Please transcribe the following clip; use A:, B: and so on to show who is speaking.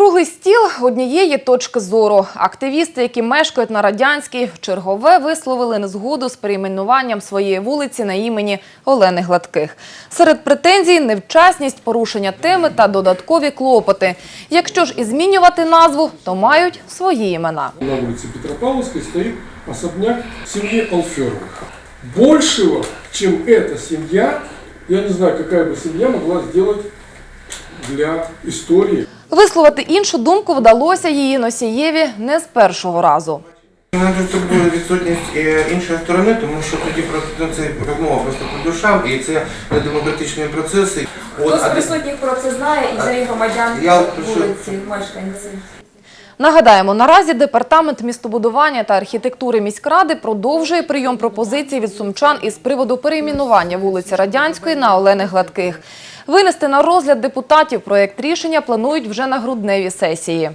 A: Круглий стіл однієї точки зору. Активісти, які мешкають на радянській, в чергове висловили незгоду з перейменуванням своєї вулиці на імені Олени Гладких. Серед претензій невчасність, порушення теми та додаткові клопоти. Якщо ж і змінювати назву, то мають свої імена.
B: На улице Петропавловской стоит особняк семьи Алферовых. Большего, чем эта семья, я не знаю, какая бы семья могла сделать для истории.
A: Висловити іншу думку вдалося її носієві не з першого разу.
C: Мене тут турбує відсутність е, іншої сторони, тому що тоді просто це розмова просто по душам, і це не демократичні процеси.
D: Хто з присутніх про це знає і взагалі громадян
C: Я
D: вулиці, мешканці?
A: Нагадаємо, наразі департамент містобудування та архітектури міськради продовжує прийом пропозицій від сумчан із приводу перейменування вулиці Радянської на Олени Гладких. Винести на розгляд депутатів проєкт рішення планують вже на грудневій сесії.